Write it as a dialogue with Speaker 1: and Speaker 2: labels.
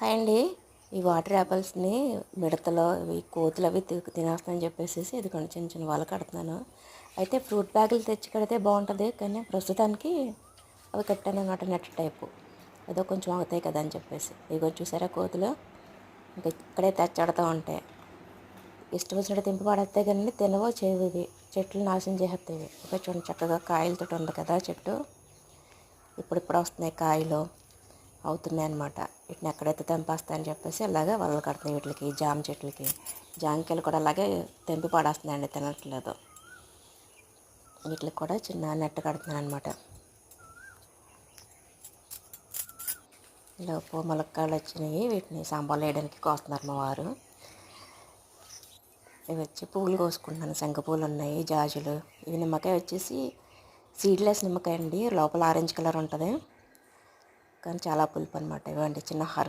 Speaker 1: Hi అండి. ఈ water యాపిల్స్ని మిడతలో ఇవి కోతులు అవి తి- చెప్పేసి ఇది కొన్ని చిన్న చిన్న వాళ్ళు కడుతున్నాను. అయితే ఫ్రూట్ బ్యాగులు తెచ్చి కడితే బాగుంటుంది కానీ ప్రస్తుతానికి అవి కట్టాను అన్నమాట నెట్ టైపు. ఏదో కొంచెం అవుతాయి కదా అని చెప్పేసి. ఇగో చూసారా కోతులు? ఇంకా ఇక్కడే తెచ్చాడుతూ ఉంటాయి ఇష్టం వచ్చినట్టు తెంపి పడేస్తాయి కానీ తినవో చేయవు ఇవి. చెట్లు నాశనం చేసేస్తాయి ఒక చూడండి చక్కగా కాయలతో ఉంది కదా చెట్టు. ఇప్పుడిప్పుడు వస్తున్నాయి కాయలు. అవుతున్నాయి అనమాట వీటిని ఎక్కడైతే తెంపేస్తాయని చెప్పేసి అలాగే వలలు కడుతున్నాయి వీటికి జామ చెట్లకి. జామకాయలు కూడా అలాగే తెంపి పడేస్తున్నాయండి తినట్లేదు. వీటికి కూడా చిన్న నెట్ కడుతున్నాను అనమాట లోపు ములక్కాయలు వచ్చినాయి. వీటిని సాంబార్లు వేయడానికి కోస్తున్నారు మా వారు. ఇవి వచ్చి పువ్వులు కోసుకుంటున్నాను. శంఖ పువ్వులు ఉన్నాయి జాజులు. ఇవి నిమ్మకాయ వచ్చేసి సీడ్లెస్ నిమ్మకాయ అండి. లోపల ఆరెంజ్ కలర్ ఉంటుంది. కానీ చాలా పులుపు అనమాట ఇవ్వండి చిన్న హర్